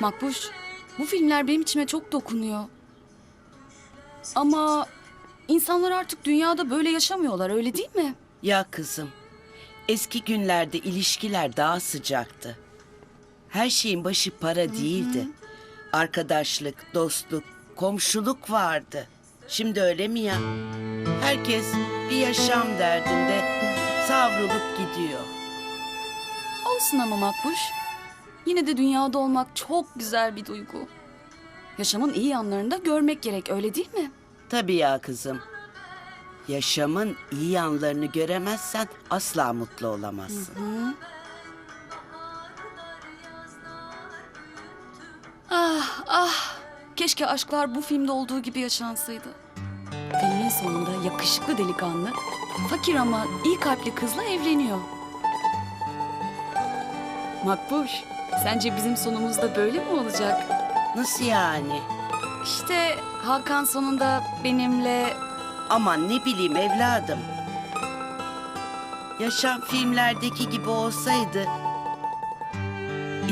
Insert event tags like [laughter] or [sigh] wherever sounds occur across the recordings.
Makbuş, bu filmler benim içime çok dokunuyor. Ama insanlar artık dünyada böyle yaşamıyorlar öyle değil mi? Ya kızım, eski günlerde ilişkiler daha sıcaktı. Her şeyin başı para değildi. Arkadaşlık, dostluk, komşuluk vardı. Şimdi öyle mi ya? Herkes bir yaşam derdinde savrulup gidiyor. Olsun ama Makbuş. Yine de dünyada olmak çok güzel bir duygu. Yaşamın iyi yanlarını da görmek gerek öyle değil mi? Tabii ya kızım. Yaşamın iyi yanlarını göremezsen asla mutlu olamazsın. Ah ah. Keşke aşklar bu filmde olduğu gibi yaşansaydı. Filmin sonunda yakışıklı delikanlı, fakir ama iyi kalpli kızla evleniyor. Makbuş, sence bizim sonumuz da böyle mi olacak? Nasıl yani? İşte Hakan sonunda benimle... Aman ne bileyim evladım. Yaşam filmlerdeki gibi olsaydı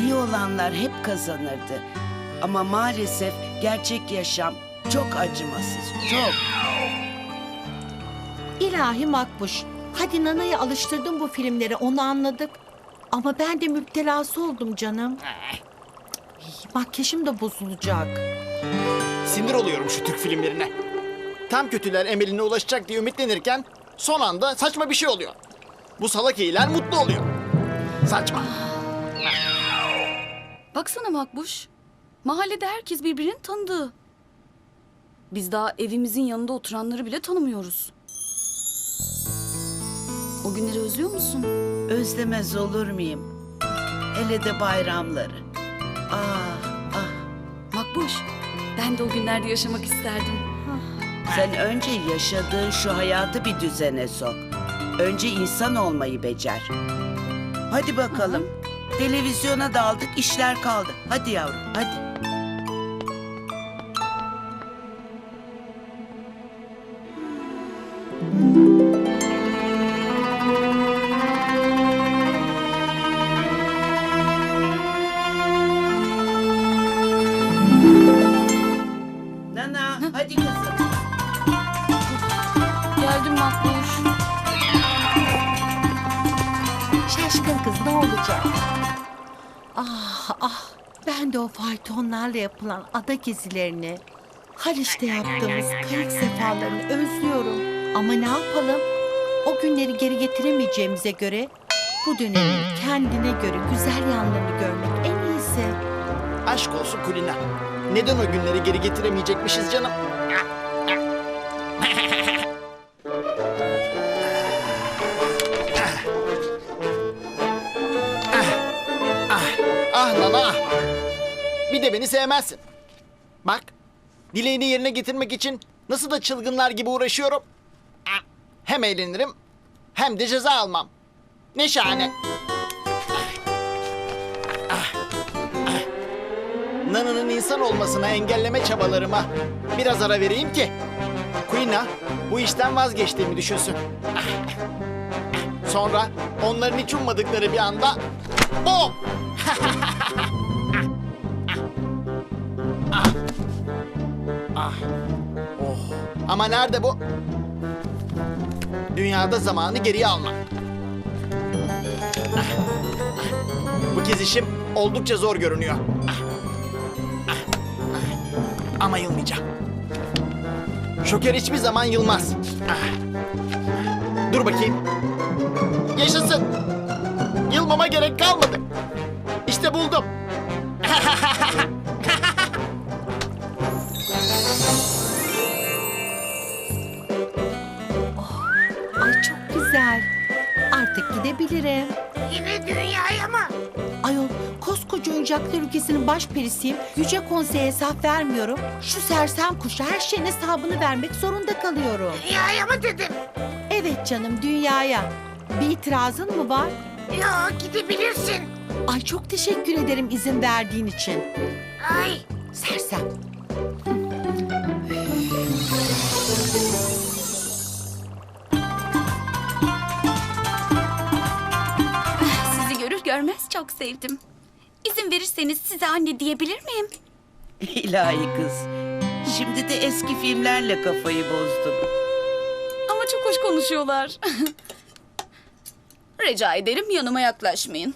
iyi olanlar hep kazanırdı. Ama maalesef gerçek yaşam çok acımasız, çok. İlahi Makbuş. Hadi Nana'yı alıştırdın bu filmleri onu anladık. Ama ben de müptelası oldum canım. Ay, Makyajım da bozulacak. Sinir oluyorum şu Türk filmlerine. Tam kötüler emeline ulaşacak diye ümitlenirken son anda saçma bir şey oluyor. Bu salak iyiler mutlu oluyor. Saçma. Baksana Makbuş, mahallede herkes birbirini tanıdı. Biz daha evimizin yanında oturanları bile tanımıyoruz. O günleri özlüyor musun? Özlemez olur muyum? Hele de bayramları. Ah, ah. Makbuş, ben de o günlerde yaşamak isterdim. Sen önce yaşadığın şu hayatı bir düzene sok. Önce insan olmayı becer. Hadi bakalım. Televizyona daldık, işler kaldı. Hadi yavrum, hadi. Ah ah ben de o faytonlarla yapılan ada gezilerini, Haliç'te yaptığımız kayık seferlerini özlüyorum. Ama ne yapalım? O günleri geri getiremeyeceğimize göre bu dönemin kendine göre güzel yanlarını görmek en iyisi. Aşk olsun Kulina. Neden o günleri geri getiremeyecekmişiz canım? Bir de beni sevmezsin. Bak dileğini yerine getirmek için nasıl da çılgınlar gibi uğraşıyorum. Ah, Hem eğlenirim hem de ceza almam. Ne şahane. Nana'nın insan olmasına engelleme çabalarıma biraz ara vereyim ki Queen'a bu işten vazgeçtiğimi düşünsün. Sonra onların hiç ummadıkları bir anda bom! [laughs] Ah. Oh. Ama nerede bu? Dünyada zamanı geriye almak. Ah. Bu kez işim oldukça zor görünüyor. Ama yılmayacağım. Şoker hiçbir zaman yılmaz. Dur bakayım. Yaşasın. Yılmama gerek kalmadı. İşte buldum. [laughs] Artık gidebilirim. Yine dünyaya mı? Ayol koskoca oyuncaklar ülkesinin baş perisiyim. Yüce konseye hesap vermiyorum. Şu sersem kuşa her şeyin hesabını vermek zorunda kalıyorum. Dünyaya mı dedim? Evet canım dünyaya. Bir itirazın mı var? Yok gidebilirsin. Ay çok teşekkür ederim izin verdiğin için. Ay Sersem. Çok sevdim. İzin verirseniz size anne diyebilir miyim? [laughs] İlahi kız. Şimdi de eski filmlerle kafayı bozdun. Ama çok hoş konuşuyorlar. [laughs] Rica ederim yanıma yaklaşmayın.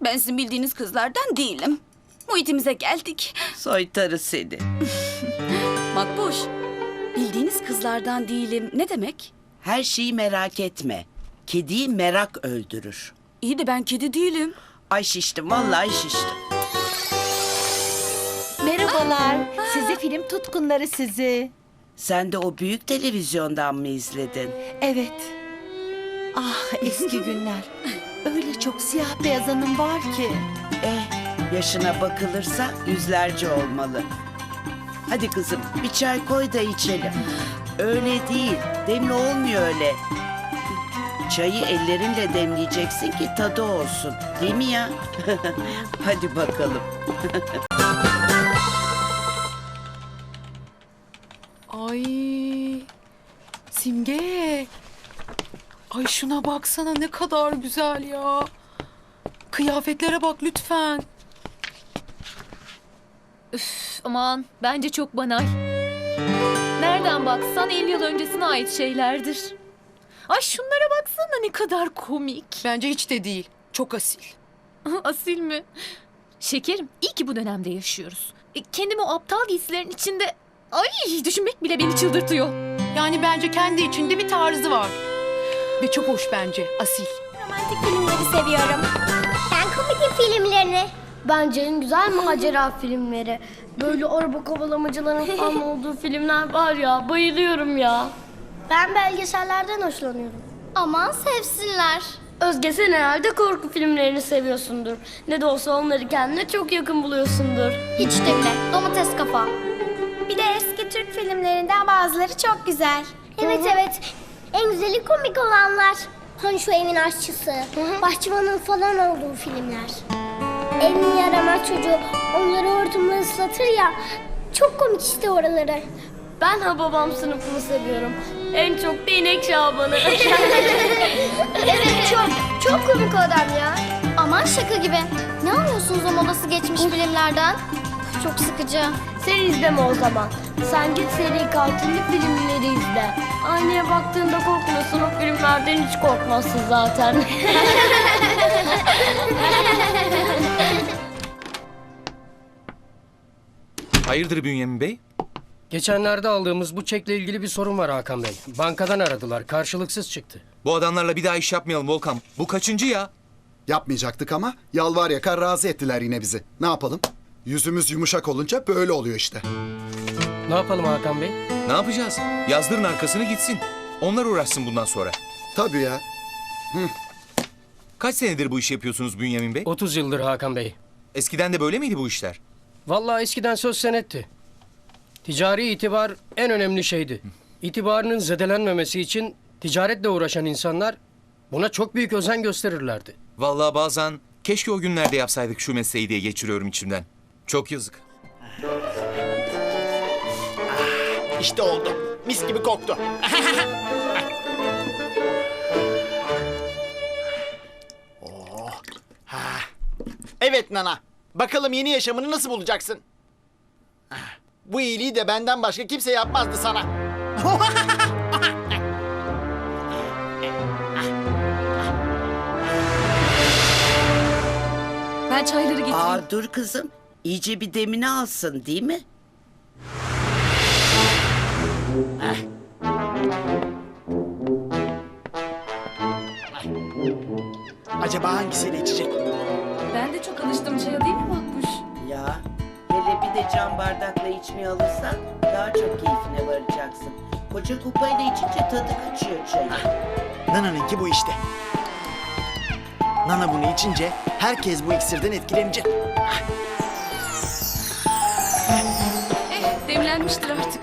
Ben sizin bildiğiniz kızlardan değilim. Muhitimize geldik. Soytarı seni. [laughs] Makbuş, bildiğiniz kızlardan değilim ne demek? Her şeyi merak etme. Kediyi merak öldürür. İyi de ben kedi değilim. Ay şiştim vallahi şiştim. Merhabalar. Sizi film tutkunları sizi. Sen de o büyük televizyondan mı izledin? Evet. Ah eski günler. Öyle çok siyah beyaz anım var ki. Eh, yaşına bakılırsa yüzlerce olmalı. Hadi kızım bir çay koy da içelim. Öyle değil, demli olmuyor öyle. Çayı ellerinle demleyeceksin ki tadı olsun. Değil mi ya? [laughs] Hadi bakalım. Ay Simge. Ay şuna baksana ne kadar güzel ya. Kıyafetlere bak lütfen. Aman bence çok banal. Nereden baksan 50 yıl öncesine ait şeylerdir. Ay şunlara baksana ne kadar komik. Bence hiç de değil. Çok asil. [laughs] Asil mi? Şekerim iyi ki bu dönemde yaşıyoruz. E, Kendimi o aptal giysilerin içinde... Ay düşünmek bile beni çıldırtıyor. Yani bence kendi içinde bir tarzı var. Ve çok hoş bence. Asil. Romantik filmleri seviyorum. Ben komedi filmlerini. Bence en güzel macera filmleri. Böyle araba kovalamacıların [laughs] falan olduğu filmler var ya bayılıyorum ya. Ben belgesellerden hoşlanıyorum. Aman sevsinler. Özge sen herhalde korku filmlerini seviyorsundur. Ne de olsa onları kendine çok yakın buluyorsundur. Hiç de bile. Domates kafa. Bir de eski Türk filmlerinden bazıları çok güzel. Evet evet. En güzeli komik olanlar. Hani şu evin aşçısı, bahçıvanın falan olduğu filmler. Evin yaramaz çocuğu onları hortumla ıslatır ya. Çok komik işte oraları. Ben ha babam sınıfını seviyorum. En çok da İnek Şaban'ı. [laughs] evet çok, çok komik adam ya. Aman şaka gibi. Ne anlıyorsunuz o modası geçmiş filmlerden? Çok sıkıcı. Sen izleme o zaman. Sen git seri katilli filmleri izle. Aynaya baktığında korkmuyorsun o filmlerden hiç korkmazsın zaten. [laughs] Hayırdır Bünyamin Bey? Geçenlerde aldığımız bu çekle ilgili bir sorun var Hakan Bey. Bankadan aradılar. Karşılıksız çıktı. Bu adamlarla bir daha iş yapmayalım Volkan. Bu kaçıncı ya? Yapmayacaktık ama yalvar yakar razı ettiler yine bizi. Ne yapalım? Yüzümüz yumuşak olunca böyle oluyor işte. Ne yapalım Hakan Bey? Ne yapacağız? Yazdırın arkasını gitsin. Onlar uğraşsın bundan sonra. Tabii ya. Kaç senedir bu işi yapıyorsunuz Bünyamin Bey? 30 yıldır Hakan Bey. Eskiden de böyle miydi bu işler? Vallahi eskiden söz senetti. Ticari itibar en önemli şeydi. İtibarının zedelenmemesi için ticaretle uğraşan insanlar buna çok büyük özen gösterirlerdi. Vallahi bazen keşke o günlerde yapsaydık şu mesleği diye geçiriyorum içimden. Çok yazık. İşte oldu. Mis gibi koktu. [laughs] oh. Ha. Evet Nana. Bakalım yeni yaşamını nasıl bulacaksın? Bu iyiliği de benden başka kimse yapmazdı sana. Ben çayları getireyim. Aa dur kızım. İyice bir demini alsın değil mi? Acaba hangisiyle içecek? Ben de çok alıştım çaya değil mi Makbuş? Bir cam bardakla içmeye alırsan daha çok keyfine varacaksın. Koca kupayla içince tadı kaçıyor çayın. Nana'nınki bu işte. Nana bunu içince herkes bu iksirden etkilenecek. Eh demlenmiştir artık.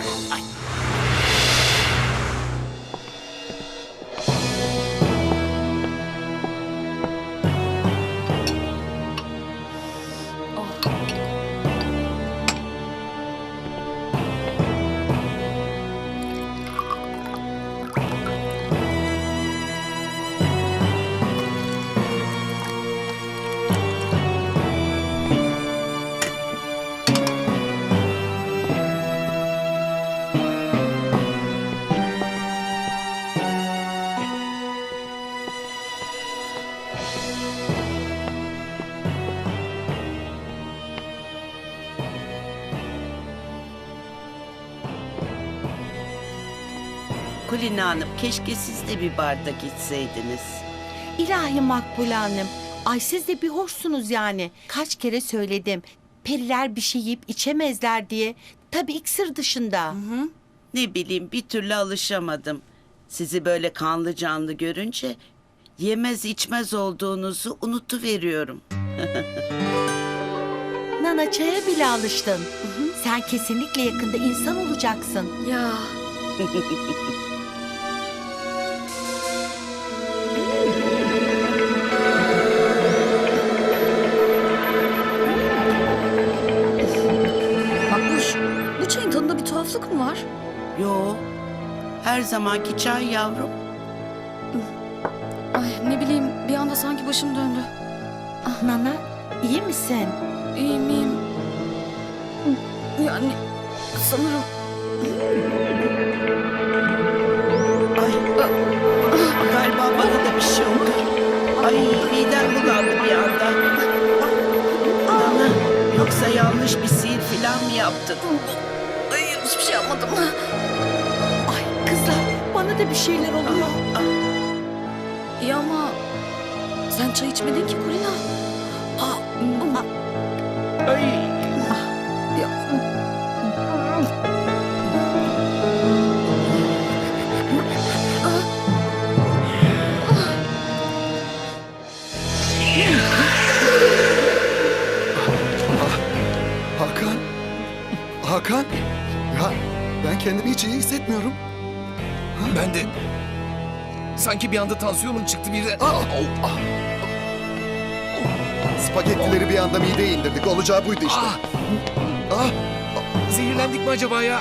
Hanım keşke siz de bir bardak içseydiniz. İlahi Makbule Hanım. Ay siz de bir hoşsunuz yani. Kaç kere söyledim. Periler bir şey yiyip içemezler diye. Tabii iksir dışında. Ne bileyim bir türlü alışamadım. Sizi böyle kanlı canlı görünce yemez içmez olduğunuzu unutuveriyorum. [laughs] Nana çaya bile alıştın. Sen kesinlikle yakında insan olacaksın. Ya [laughs] her zamanki çay yavrum. Ay ne bileyim bir anda sanki başım döndü. Nana iyi misin? İyiyim iyiyim. Yani sanırım Ay, galiba bana da bir şey oldu. Ay midem bulandı bir anda. Nana, yoksa yanlış bir sihir falan mı yaptın? hayır hiçbir şey yapmadım. Bana da bir şeyler oluyor. İyi ama sen çay içmedin ki Kulina. Aa, aa, Ay, Ya, Hakan. Hakan. Ya ben kendimi hiç iyi hissetmiyorum. Ben de... Sanki bir anda tansiyonum çıktı birden. Aa! Spagettileri bir anda mideye indirdik. Olacağı buydu işte. Ah, Ah! zehirlendik mi acaba ya?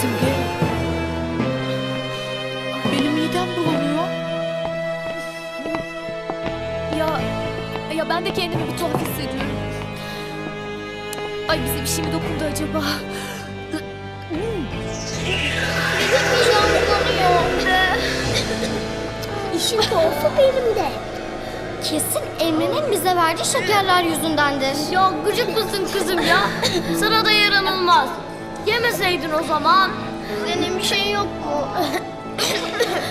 Simge. Benim midem bulanıyor. Ya, ya ben de kendimi bir tuhaf hissediyorum. Ay bize bir şey mi dokundu acaba? İşin tuhafı benim de. Kesin Emre'nin bize verdiği şekerler yüzündendir. Ya gıcık mısın kızım ya? Sana da yaranılmaz. Yemeseydin o zaman. Senin bir şeyin yok mu?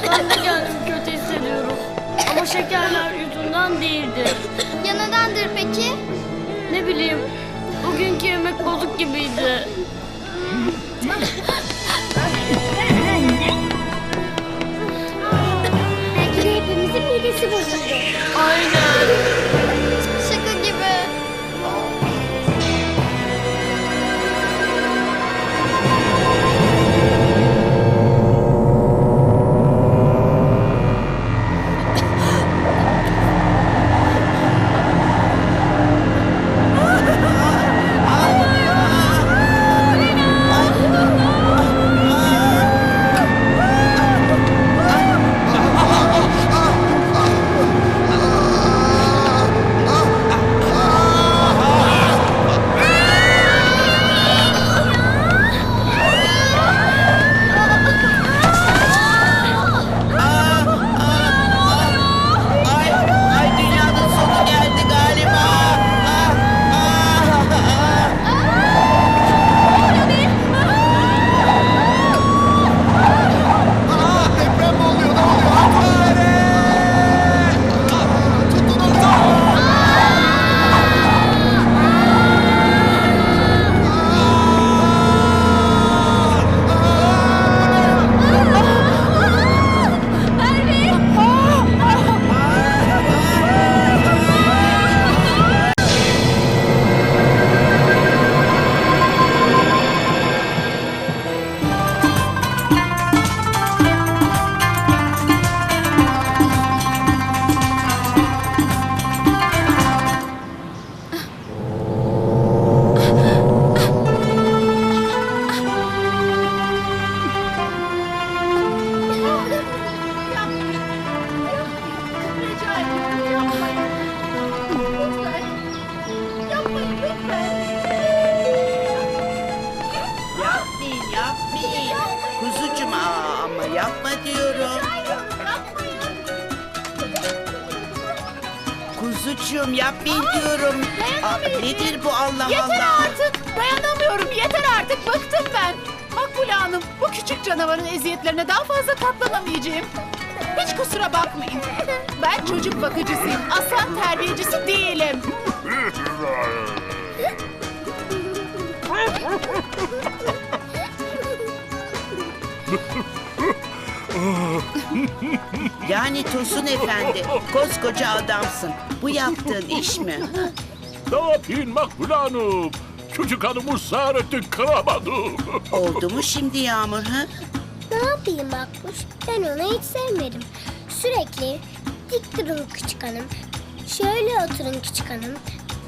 ben de kendimi kötü hissediyorum. Ama şekerler yüzünden değildi. Ya nedendir peki? Ne bileyim. Bugünkü yemek bozuk gibiydi. [laughs] Belki yapma diyorum. Kuzucuğum yapmayın diyorum. Aa, nedir bu Allah Yeter Allah? artık. Dayanamıyorum. Yeter artık. Bıktım ben. Bu küçük canavarın eziyetlerine daha fazla katlanamayacağım. Hiç kusura bakmayın. Ben çocuk bakıcısıyım. Aslan terbiyecisi değilim. [laughs] [laughs] Yani Tosun Efendi, koskoca adamsın. Bu yaptığın iş mi? Ne yapayım Makbule Hanım? Çocuk hanımı Saadettin kıramadım. Oldu mu şimdi Yağmur ha? Ne yapayım Makbuş? Ben onu hiç sevmedim. Sürekli dik durun küçük hanım. Şöyle oturun küçük hanım.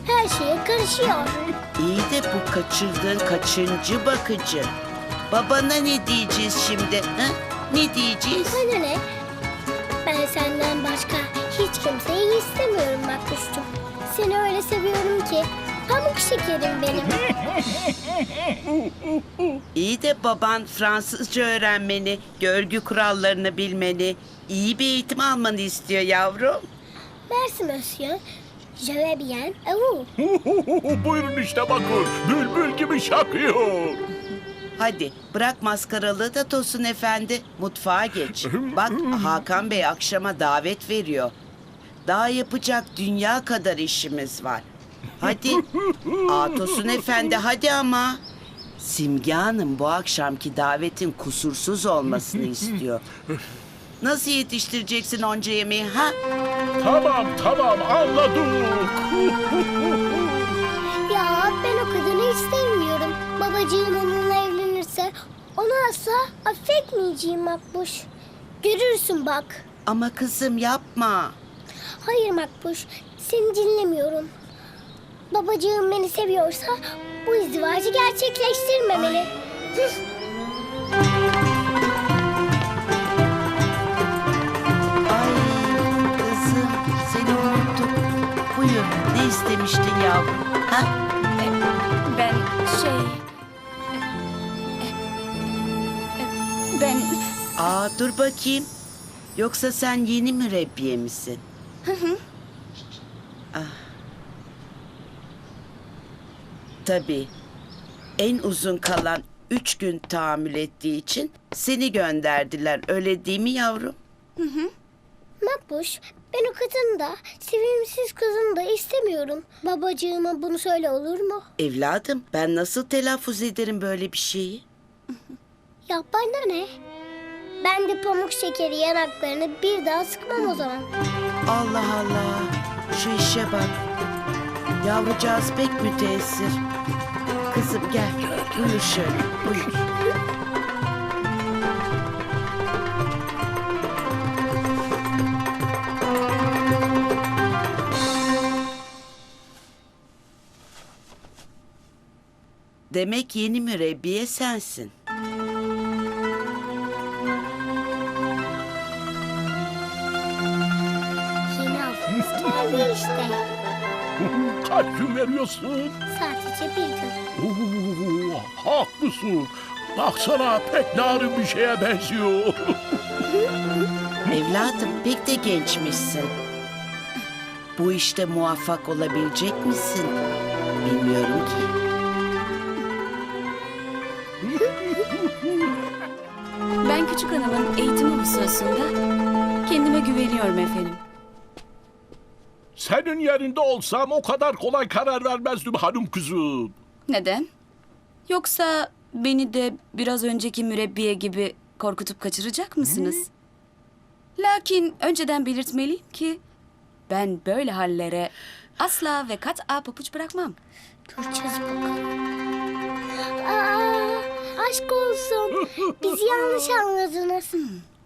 Her şeye karışıyor. İyi de bu kaçırdığın kaçıncı bakıcı? Babana ne diyeceğiz şimdi? Ha? Ne diyeceğiz? Bana ne? Ben senden başka hiç kimseyi istemiyorum Makbuş'cum. Seni öyle seviyorum ki. Pamuk şekerim benim. [laughs] İyi de baban Fransızca öğrenmeni, görgü kurallarını bilmeni, iyi bir eğitim almanı istiyor yavrum. Merci monsieur. Je vais bien. [laughs] Buyurun işte bakın. Bülbül gibi şakıyor. Hadi bırak maskaralığı da Tosun Efendi mutfağa geç. Bak Hakan Bey akşama davet veriyor. Daha yapacak dünya kadar işimiz var. Hadi. [laughs] Aa Tosun Efendi hadi ama. Simge Hanım bu akşamki davetin kusursuz olmasını [laughs] istiyor. Nasıl yetiştireceksin onca yemeği ha? Tamam tamam anladık. Ya ben o kadını hiç sevmiyorum. Babacığım onunla evlenirse onu asla affetmeyeceğim Makbuş. Görürsün bak. Ama kızım yapma. Hayır Makbuş, seni dinlemiyorum. Babacığım beni seviyorsa bu izdivacı gerçekleştirmemeli. Ay kızım seni unuttuk. Buyur ne istemiştin yavrum? Ha? Aa dur bakayım. Yoksa sen yeni mürebbiye misin? Ah. Tabii. En uzun kalan üç gün tahammül ettiği için seni gönderdiler. Öyle değil mi yavrum? Makbuş, ben o kadını da, sevimsiz kızını da istemiyorum. Babacığıma bunu söyle olur mu? Evladım ben nasıl telaffuz ederim böyle bir şeyi? Ya bana ne? Ben de pamuk şekeri yanaklarını bir daha sıkmam o zaman. Allah Allah. Şu işe bak. Yavrucağız pek müteessir. Kızım gel. Buyur şöyle. Buyur. Demek yeni mürebbiye sensin. İşte. [laughs] Kaç gün veriyorsun? Sadece bir gün. Oo, haklısın. Baksana pek narin bir şeye benziyor. [laughs] Evladım pek de gençmişsin. Bu işte muvaffak olabilecek misin? Bilmiyorum ki. Ben küçük hanımın eğitimi hususunda kendime güveniyorum efendim. Senin yerinde olsam o kadar kolay karar vermezdim hanım kızım. Neden? Yoksa beni de biraz önceki mürebbiye gibi korkutup kaçıracak mısınız? Lakin önceden belirtmeliyim ki ben böyle hallere asla ve kat'a papuç bırakmam. Göreceğiz bakalım. Aa, aşk olsun. [laughs] Bizi yanlış anladınız.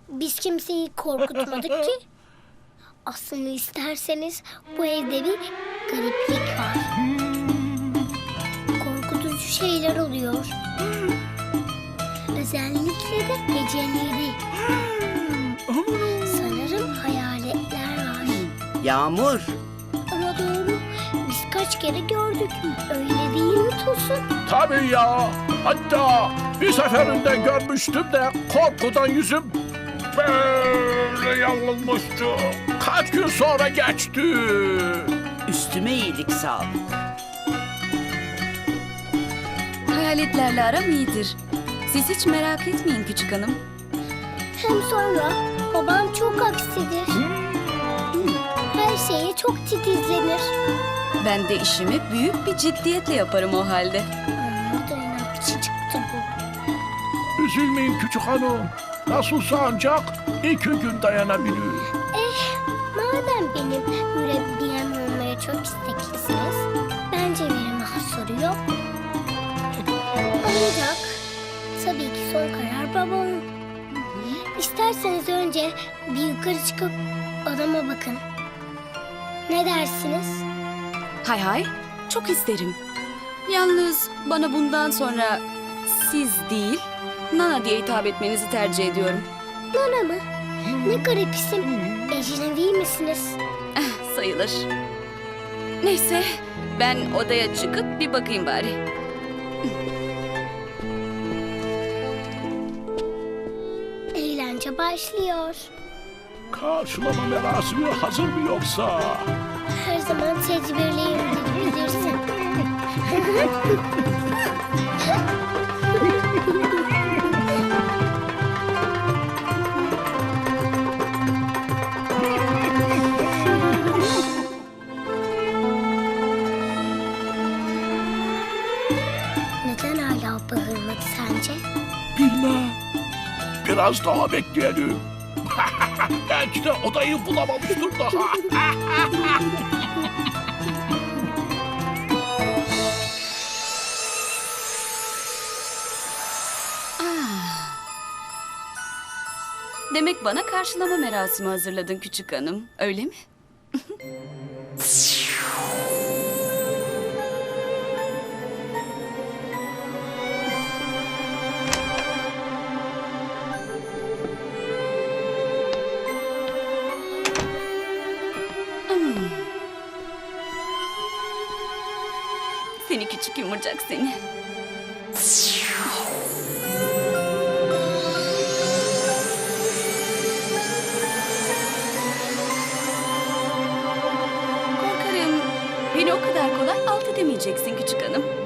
Biz kimseyi korkutmadık ki. [laughs] Aslında isterseniz bu evde bir gariplik var. Korkutucu şeyler oluyor. Özellikle de geceleri. Sanırım hayaletler var. Yağmur. Ama doğru. Biz kaç kere gördük. Öyle değil mi Tosun? Tabii ya. Hatta bir seferinde görmüştüm de korkudan yüzüm böyle yanılmıştı. Kaç gün sonra geçti. Üstüme iyilik sağlık. Hayaletlerle aram iyidir. Siz hiç merak etmeyin küçük hanım. Hem sonra babam çok aksidir. Her şeye çok titizlenir. Ben de işimi büyük bir ciddiyetle yaparım o halde. Amma da inatçı çıktı bu. Üzülmeyin küçük hanım. Nasılsa ancak iki gün dayanabilir. Eh, madem benim mürebbiyem olmaya çok isteklisiniz, bence bir mahsuru yok. Ancak tabii ki son karar babamın. İsterseniz önce bir yukarı çıkıp adama bakın. Ne dersiniz? Hay hay, çok isterim. Yalnız bana bundan sonra siz değil, Nana diye hitap etmenizi tercih ediyorum. Nana mı? Ne garip isim. Ecnevi misiniz? Sayılır. Neyse, ben odaya çıkıp bir bakayım bari. Eğlence başlıyor. Karşılama merasimi hazır mı yoksa? Her zaman tedbirliyim bilirsin. [laughs] Biraz daha bekleyelim. [laughs] Belki de odayı bulamamıştır daha. [laughs] Demek bana karşılama merasimi hazırladın küçük hanım, öyle mi? Küçük yumurcak seni. Korkarım beni o kadar kolay alt edemeyeceksin küçük hanım.